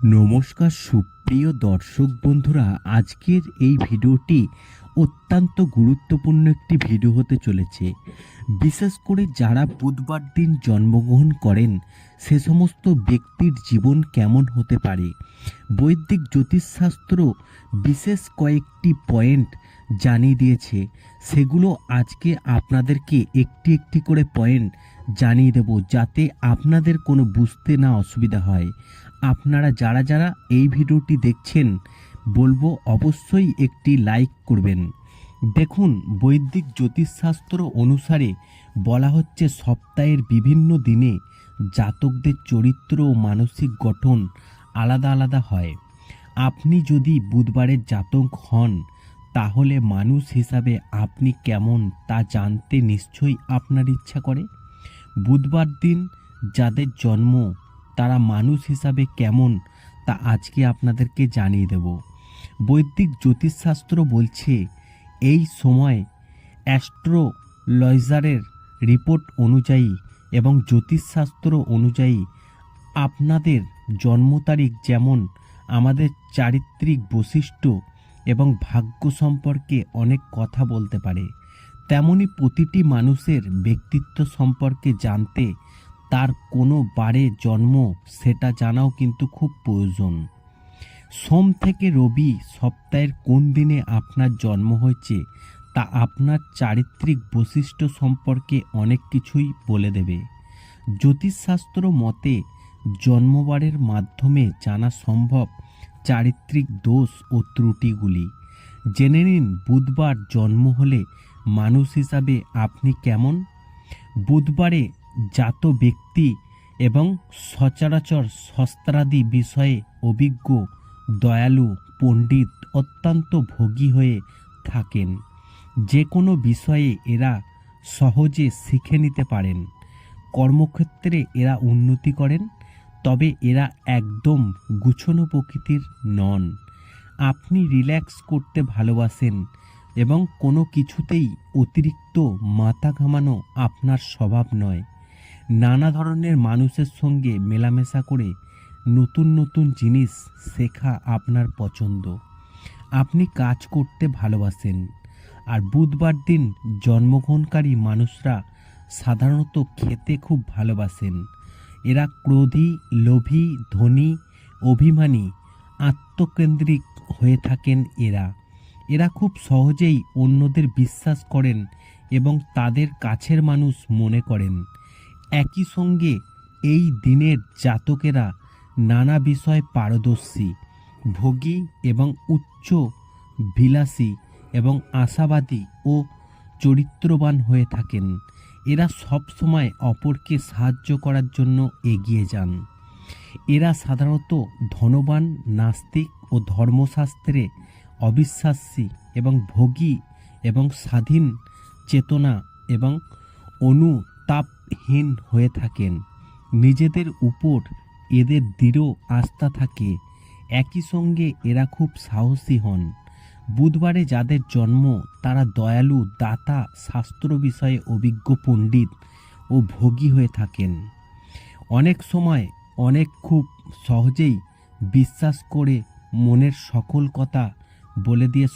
নমস্কার সুপ্রিয় দর্শক বন্ধুরা, আজকের এই ভিডিওটি অত্যন্ত গুরুত্বপূর্ণ একটি ভিডিও হতে চলেছে। বিশেষ করে যারা বুধবার দিন জন্মগ্রহণ করেন, সে সমস্ত ব্যক্তির জীবন কেমন হতে পারে? বৈদিক জ্যোতিষশাস্ত্র বিশেষ কয়েকটি পয়েন্ট জানিয়ে দিয়েছে। সেগুলো আজকে আপনাদেরকে একটি একটি করে পয়েন্ট জানিয়ে দেব যাতে আপনাদের কোনো বুঝতে না অসুবিধা হয়। আপনারা যারা যারা এই ভিডিওটি দেখছেন, বলব অবশ্যই একটি লাইক করবেন। দেখুন, বৈদিক জ্যোতিষশাস্ত্র অনুসারে বলা হচ্ছে সপ্তাহের বিভিন্ন দিনে জাতকদের চরিত্র ও মানসিক গঠন আলাদা আলাদা হয়। আপনি যদি বুধবারের জাতক হন, তাহলে মানুষ হিসাবে আপনি কেমন তা জানতে নিশ্চয়ই আপনার ইচ্ছা করে। বুধবার দিন যাদের জন্ম তারা মানুষ হিসাবে কেমন তা আজকে আপনাদেরকে জানিয়ে দেব। বৈদিক জ্যোতিষশাস্ত্র বলছে, এই সময় অ্যাস্ট্রোলজারের রিপোর্ট অনুযায়ী এবং জ্যোতিষশাস্ত্র অনুযায়ী আপনাদের জন্ম তারিখ যেমন আমাদের চারিত্রিক বৈশিষ্ট্য এবং ভাগ্য সম্পর্কে অনেক কথা বলতে পারে। তেমনি প্রতিটি মানুষের ব্যক্তিত্ব সম্পর্কে জানতে তার কোনো বারে জন্ম সেটা জানাও কিন্তু খুব প্রয়োজন। সোম থেকে রবি সপ্তাহের কোন দিনে আপনার জন্ম হয়েছে তা আপনার চারিত্রিক বৈশিষ্ট্য সম্পর্কে অনেক কিছুই বলে দেবে। জ্যোতিষশাস্ত্র মতে জন্মবারের মাধ্যমে জানা সম্ভব চারিত্রিক দোষ ও ত্রুটিগুলি। জেনে নিন বুধবার জন্ম হলে মানুষ হিসাবে আপনি কেমন? বুধবারে জাত ব্যক্তি এবং সচরাচর শস্ত্রাদি বিষয়ে অভিজ্ঞ, দয়ালু, পণ্ডিত অত্যন্ত ভোগী হয়ে থাকেন। যে কোনো বিষয়ে এরা সহজে শিখে নিতে পারেন। কর্মক্ষেত্রে এরা উন্নতি করেন, তবে এরা একদম গুছনো প্রকৃতির নন। আপনি রিল্যাক্স করতে ভালোবাসেন এবং কোনো কিছুতেই অতিরিক্ত মাথা ঘামানো আপনার স্বভাব নয়। নানা ধরনের মানুষের সঙ্গে মেলামেশা করে নতুন নতুন জিনিস শেখা আপনার পছন্দ। আপনি কাজ করতে ভালোবাসেন। আর বুধবার দিন জন্মগ্রহণকারী মানুষরা সাধারণত খেতে খুব ভালোবাসেন। এরা ক্রোধী, লোভী, ধনী, অভিমানী, আত্মকেন্দ্রিক হয়ে থাকেন এরা। এরা খুব সহজেই অন্যদের বিশ্বাস করেন এবং তাদের কাছের মানুষ মনে করেন। একই সঙ্গে এই দিনের জাতকেরা নানা বিষয়ে পারদর্শী, ভোগী এবং উচ্চ বিলাসী এবং আশাবাদী ও চরিত্রবান হয়ে থাকেন। এরা সব সময় অপরকে সাহায্য করার জন্য এগিয়ে যান। এরা সাধারণত ধনবান, নাস্তিক ও ধর্মশাস্ত্রে অবিশ্বাসী এবং ভোগী এবং স্বাধীন চেতনা এবং অনুতাপহীন হয়ে থাকেন। নিজেদের উপর এদের দৃঢ় আস্থা থাকে। একই সঙ্গে এরা খুব সাহসী হন। বুধবারে যাদের জন্ম, তারা দয়ালু, দাতা, শাস্ত্র বিষয়ে অভিজ্ঞ পণ্ডিত ও ভোগী হয়ে থাকেন। অনেক সময় অনেক খুব সহজেই বিশ্বাস করে মনের সকল কথা বলে দিয়ে